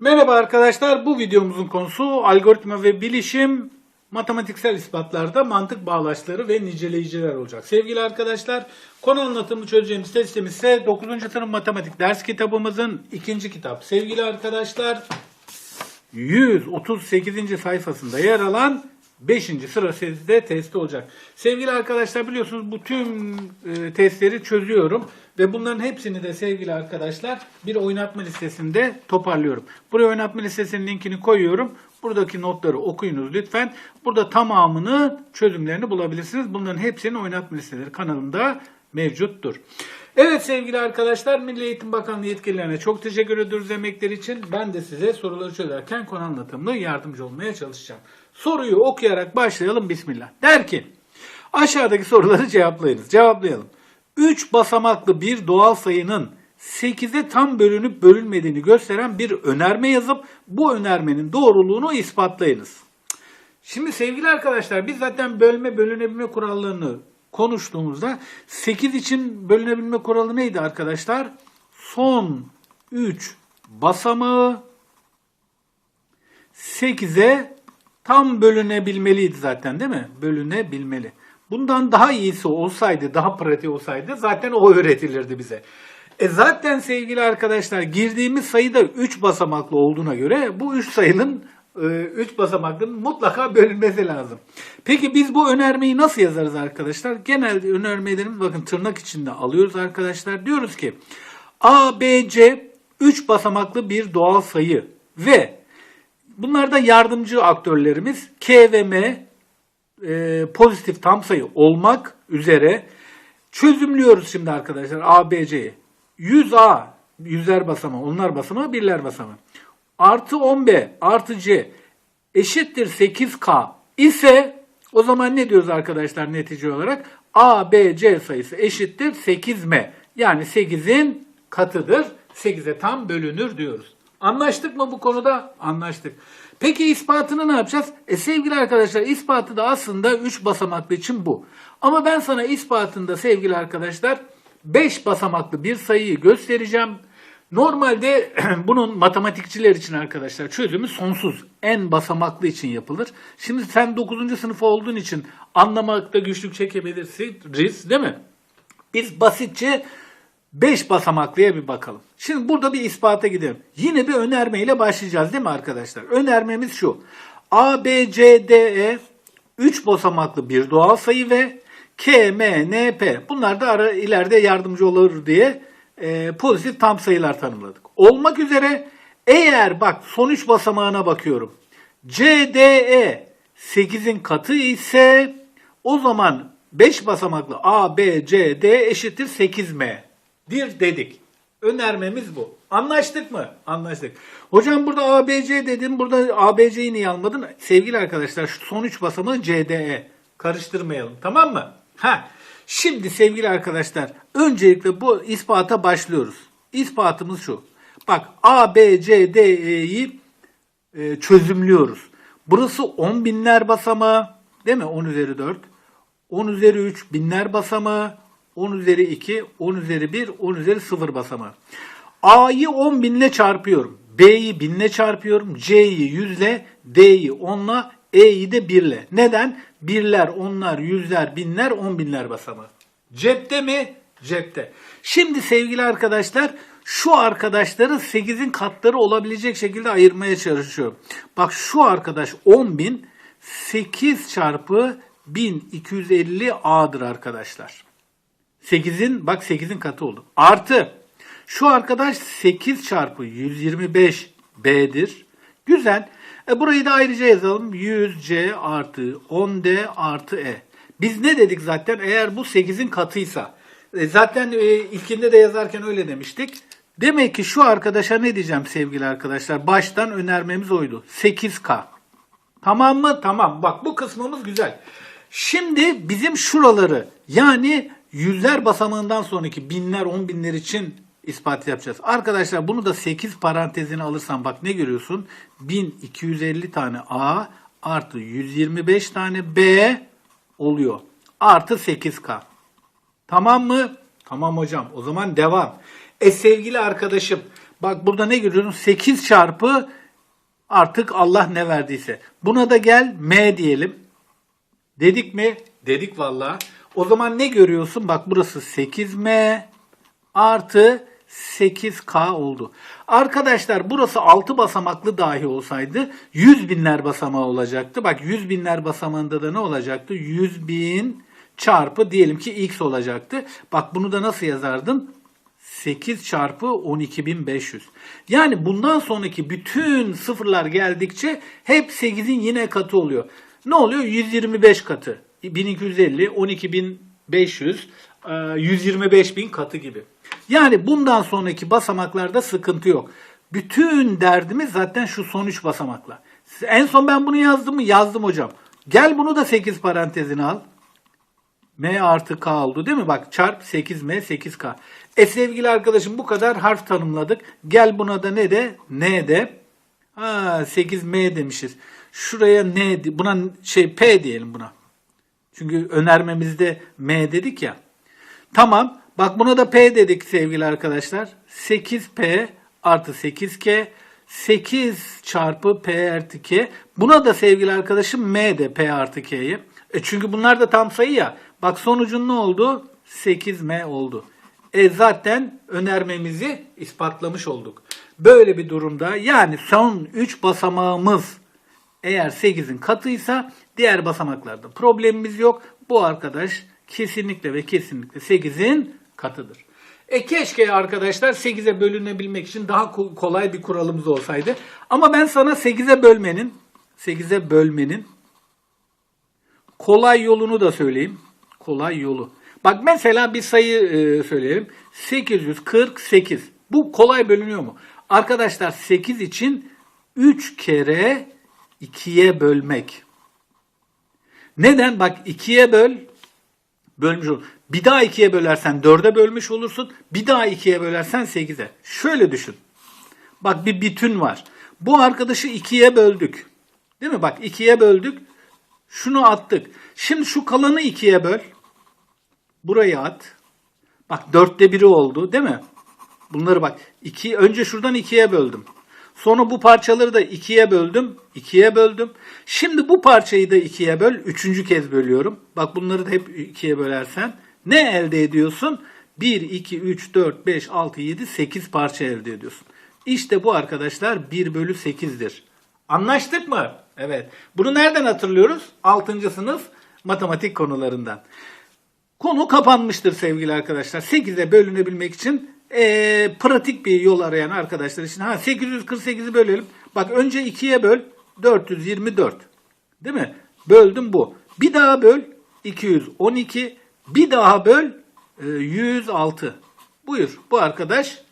Merhaba arkadaşlar. Bu videomuzun konusu algoritma ve bilişim matematiksel ispatlarda mantık bağlaçları ve niceleyiciler olacak. Sevgili arkadaşlar, konu anlatımı çözeceğimiz testimiz ise 9. sınıf matematik ders kitabımızın ikinci kitap. Sevgili arkadaşlar, 138. sayfasında yer alan 5. sıra sezide testi olacak. Sevgili arkadaşlar biliyorsunuz bu tüm e, testleri çözüyorum ve bunların hepsini de sevgili arkadaşlar bir oynatma listesinde toparlıyorum. Buraya oynatma listesinin linkini koyuyorum. Buradaki notları okuyunuz lütfen. Burada tamamını çözümlerini bulabilirsiniz. Bunların hepsinin oynatma listeleri kanalında mevcuttur. Evet sevgili arkadaşlar Milli Eğitim Bakanlığı yetkililerine çok teşekkür ediyoruz emekleri için. Ben de size soruları çözerken konu anlatımlı yardımcı olmaya çalışacağım. Soruyu okuyarak başlayalım Bismillah. Der ki aşağıdaki soruları cevaplayınız. Cevaplayalım. 3 basamaklı bir doğal sayının 8'e tam bölünüp bölünmediğini gösteren bir önerme yazıp bu önermenin doğruluğunu ispatlayınız. Şimdi sevgili arkadaşlar biz zaten bölme bölünebilme kurallarını konuştuğumuzda 8 için bölünebilme kuralı neydi arkadaşlar? Son 3 basamağı 8'e tam bölünebilmeliydi zaten değil mi? Bölünebilmeli. Bundan daha iyisi olsaydı, daha pratik olsaydı zaten o öğretilirdi bize. E zaten sevgili arkadaşlar girdiğimiz sayı da 3 basamaklı olduğuna göre bu 3 sayının 3 basamaklının mutlaka bölünmesi lazım. Peki biz bu önermeyi nasıl yazarız arkadaşlar? Genelde önermelerimiz bakın tırnak içinde alıyoruz arkadaşlar. Diyoruz ki A, B, C 3 basamaklı bir doğal sayı ve bunlarda yardımcı aktörlerimiz K ve M e, pozitif tam sayı olmak üzere çözümlüyoruz şimdi arkadaşlar A, B, C'yi. 100A yüzler basamağı, onlar basamağı, birler basamağı. Artı 10B artı C eşittir 8K ise o zaman ne diyoruz arkadaşlar netice olarak? A, B, C sayısı eşittir 8M. Yani 8'in katıdır. 8'e tam bölünür diyoruz. Anlaştık mı bu konuda? Anlaştık. Peki ispatını ne yapacağız? E sevgili arkadaşlar ispatı da aslında 3 basamaklı için bu. Ama ben sana ispatında sevgili arkadaşlar 5 basamaklı bir sayıyı göstereceğim. Normalde bunun matematikçiler için arkadaşlar çözümü sonsuz. En basamaklı için yapılır. Şimdi sen 9. sınıf olduğun için anlamakta güçlük çekebiliriz değil mi? Biz basitçe 5 basamaklıya bir bakalım. Şimdi burada bir ispata gidelim. Yine bir önermeyle başlayacağız değil mi arkadaşlar? Önermemiz şu. A, B, C, D, E 3 basamaklı bir doğal sayı ve K, M, N, P. Bunlar da ara, ileride yardımcı olur diye e, pozitif tam sayılar tanımladık. Olmak üzere eğer bak son 3 basamağına bakıyorum. C, D, E 8'in katı ise o zaman 5 basamaklı A, B, C, D eşittir 8M. Bir dedik. Önermemiz bu. Anlaştık mı? Anlaştık. Hocam burada ABC dedim. Burada ABC'yi niye almadın? Sevgili arkadaşlar şu son 3 basamağı CDE. Karıştırmayalım. Tamam mı? Ha. Şimdi sevgili arkadaşlar öncelikle bu ispata başlıyoruz. İspatımız şu. Bak A, B, C, D, E'yi e, çözümlüyoruz. Burası 10 binler basamağı değil mi? 10 üzeri 4. 10 üzeri 3 binler basamağı. 10 üzeri 2, 10 üzeri 1, 10 üzeri 0 basamağı. A'yı 10 binle çarpıyorum. B'yi binle çarpıyorum. C'yi 100 ile, D'yi 10 ile, E'yi de 1 ile. Neden? Birler, onlar, yüzler, binler, on binler basamağı. Cepte mi? Cepte. Şimdi sevgili arkadaşlar şu arkadaşları 8'in katları olabilecek şekilde ayırmaya çalışıyorum. Bak şu arkadaş 10 bin 8 çarpı 1250 A'dır arkadaşlar. 8'in bak 8'in katı oldu. Artı şu arkadaş 8 çarpı 125 B'dir. Güzel. E burayı da ayrıca yazalım. 100C artı 10D artı E. Biz ne dedik zaten? Eğer bu 8'in katıysa. E zaten e, ilkinde de yazarken öyle demiştik. Demek ki şu arkadaşa ne diyeceğim sevgili arkadaşlar? Baştan önermemiz oydu. 8K. Tamam mı? Tamam. Bak bu kısmımız güzel. Şimdi bizim şuraları yani yüzler basamağından sonraki binler, on binler için ispat yapacağız. Arkadaşlar bunu da 8 parantezine alırsan bak ne görüyorsun? 1250 tane A artı 125 tane B oluyor. Artı 8K. Tamam mı? Tamam hocam. O zaman devam. E sevgili arkadaşım Bak burada ne görüyorsun? 8 çarpı artık Allah ne verdiyse. Buna da gel M diyelim. Dedik mi? Dedik valla. O zaman ne görüyorsun? Bak burası 8M artı 8K oldu. Arkadaşlar burası 6 basamaklı dahi olsaydı 100 binler basamağı olacaktı. Bak 100 binler basamağında da ne olacaktı? 100 bin çarpı diyelim ki x olacaktı. Bak bunu da nasıl yazardın? 8 çarpı 12.500. Yani bundan sonraki bütün sıfırlar geldikçe hep 8'in yine katı oluyor. Ne oluyor? 125 katı. 1250, 12.500, e, 125.000 katı gibi. Yani bundan sonraki basamaklarda sıkıntı yok. Bütün derdimiz zaten şu son 3 basamakla. En son ben bunu yazdım mı? Yazdım hocam. Gel bunu da 8 parantezine al. M artı K oldu değil mi? Bak çarp 8M 8K. E sevgili arkadaşım bu kadar harf tanımladık. Gel buna da ne de? N de. Ha 8M demişiz. Şuraya N buna şey P diyelim buna. Çünkü önermemizde M dedik ya. Tamam. Bak buna da P dedik sevgili arkadaşlar. 8P artı 8K 8 çarpı P artı K. Buna da sevgili arkadaşım M de P artı K'yi. E çünkü bunlar da tam sayı ya. Bak sonucun ne oldu? 8M oldu. E zaten önermemizi ispatlamış olduk. Böyle bir durumda yani son 3 basamağımız eğer 8'in katıysa diğer basamaklarda problemimiz yok. Bu arkadaş kesinlikle ve kesinlikle 8'in katıdır. E keşke arkadaşlar 8'e bölünebilmek için daha ko- kolay bir kuralımız olsaydı. Ama ben sana 8'e bölmenin 8'e bölmenin kolay yolunu da söyleyeyim. Kolay yolu. Bak mesela bir sayı e, söyleyelim. 848. Bu kolay bölünüyor mu? Arkadaşlar 8 için 3 kere 2'ye bölmek. Neden? Bak 2'ye böl bölmüş olur. Bir daha 2'ye bölersen 4'e bölmüş olursun. Bir daha 2'ye bölersen 8'e. Şöyle düşün. Bak bir bütün var. Bu arkadaşı 2'ye böldük. Değil mi? Bak 2'ye böldük. Şunu attık. Şimdi şu kalanı 2'ye böl. Burayı at. Bak dörtte biri oldu değil mi? Bunları bak. Iki, önce şuradan ikiye böldüm. Sonra bu parçaları da ikiye böldüm. ikiye böldüm. Şimdi bu parçayı da ikiye böl. Üçüncü kez bölüyorum. Bak bunları da hep ikiye bölersen. Ne elde ediyorsun? 1, 2, 3, 4, 5, 6, 7, 8 parça elde ediyorsun. İşte bu arkadaşlar 1 bölü 8'dir. Anlaştık mı? Evet. Bunu nereden hatırlıyoruz? 6. sınıf matematik konularından. Konu kapanmıştır sevgili arkadaşlar. 8'e bölünebilmek için eee, pratik bir yol arayan arkadaşlar için. Ha 848'i bölelim. Bak önce 2'ye böl 424. Değil mi? Böldüm bu. Bir daha böl 212. Bir daha böl e, 106. Buyur. Bu arkadaş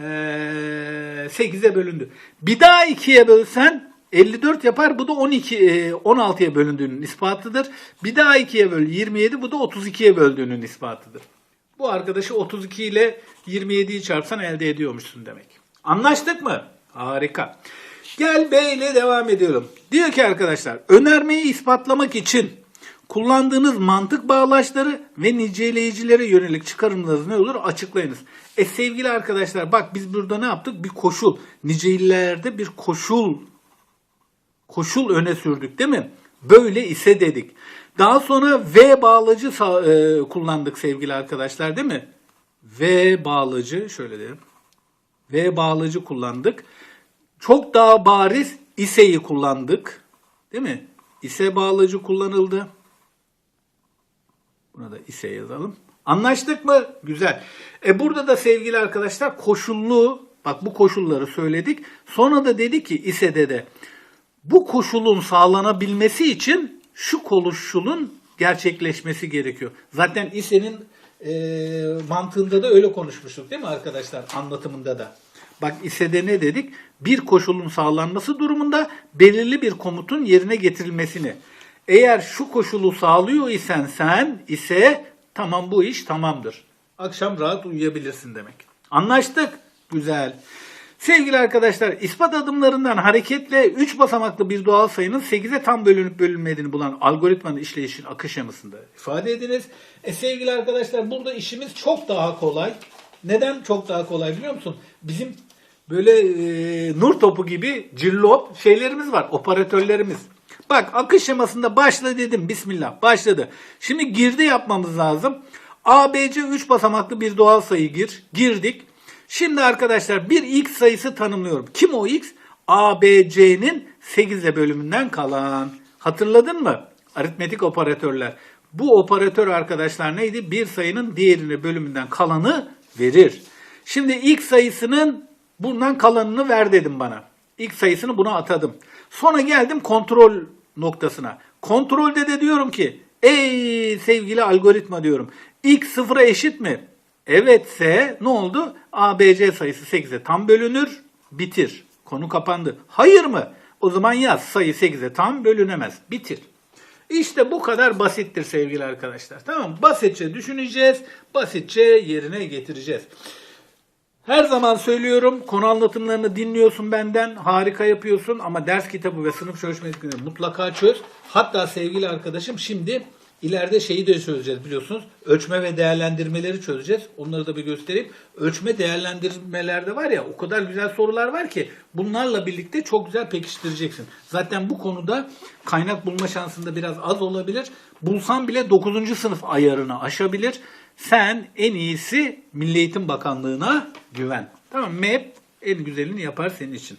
eee 8'e bölündü. Bir daha 2'ye bölsen 54 yapar. Bu da 12 e, 16'ya bölündüğünün ispatıdır. Bir daha 2'ye böl 27. Bu da 32'ye böldüğünün ispatıdır. Bu arkadaşı 32 ile 27'yi çarpsan elde ediyormuşsun demek. Anlaştık mı? Harika. Gel B ile devam ediyorum. Diyor ki arkadaşlar önermeyi ispatlamak için kullandığınız mantık bağlaçları ve niceleyicilere yönelik çıkarımlarınız ne olur açıklayınız. E sevgili arkadaşlar bak biz burada ne yaptık? Bir koşul. Nicelilerde bir koşul koşul öne sürdük değil mi? Böyle ise dedik. Daha sonra V bağlacı e, kullandık sevgili arkadaşlar değil mi? V bağlacı şöyle diyelim. V bağlacı kullandık. Çok daha bariz iseyi kullandık. Değil mi? İse bağlacı kullanıldı. Buna da ise yazalım. Anlaştık mı? Güzel. E burada da sevgili arkadaşlar koşullu bak bu koşulları söyledik. Sonra da dedi ki ISE'de de bu koşulun sağlanabilmesi için şu koşulun gerçekleşmesi gerekiyor. Zaten İSE'nin e, mantığında da öyle konuşmuştuk değil mi arkadaşlar anlatımında da. Bak İSE'de ne dedik? Bir koşulun sağlanması durumunda belirli bir komutun yerine getirilmesini. Eğer şu koşulu sağlıyor isen sen ise tamam bu iş tamamdır. Akşam rahat uyuyabilirsin demek. Anlaştık. Güzel. Sevgili arkadaşlar, ispat adımlarından hareketle 3 basamaklı bir doğal sayının 8'e tam bölünüp bölünmediğini bulan algoritmanın işleyişin akış yamasında ifade ediniz. E sevgili arkadaşlar burada işimiz çok daha kolay. Neden çok daha kolay biliyor musun? Bizim böyle e, nur topu gibi cillop şeylerimiz var. Operatörlerimiz. Bak akış şemasında başla dedim. Bismillah başladı. Şimdi girdi yapmamız lazım. ABC 3 basamaklı bir doğal sayı gir. Girdik. Şimdi arkadaşlar bir x sayısı tanımlıyorum. Kim o x? ABC'nin 8'e bölümünden kalan. Hatırladın mı? Aritmetik operatörler. Bu operatör arkadaşlar neydi? Bir sayının diğerine bölümünden kalanı verir. Şimdi x sayısının bundan kalanını ver dedim bana. X sayısını buna atadım. Sonra geldim kontrol noktasına. Kontrolde de diyorum ki ey sevgili algoritma diyorum. X sıfıra eşit mi? Evetse ne oldu? ABC sayısı 8'e tam bölünür, bitir. Konu kapandı. Hayır mı? O zaman yaz sayı 8'e tam bölünemez. Bitir. İşte bu kadar basittir sevgili arkadaşlar. Tamam? Basitçe düşüneceğiz, basitçe yerine getireceğiz. Her zaman söylüyorum konu anlatımlarını dinliyorsun benden harika yapıyorsun ama ders kitabı ve sınıf çalışmalarını mutlaka çöz. Hatta sevgili arkadaşım şimdi ileride şeyi de çözeceğiz biliyorsunuz. Ölçme ve değerlendirmeleri çözeceğiz. Onları da bir göstereyim. Ölçme değerlendirmelerde var ya o kadar güzel sorular var ki bunlarla birlikte çok güzel pekiştireceksin. Zaten bu konuda kaynak bulma şansında biraz az olabilir. Bulsan bile 9. sınıf ayarını aşabilir. Sen en iyisi Milli Eğitim Bakanlığı'na güven. Tamam MEP en güzelini yapar senin için.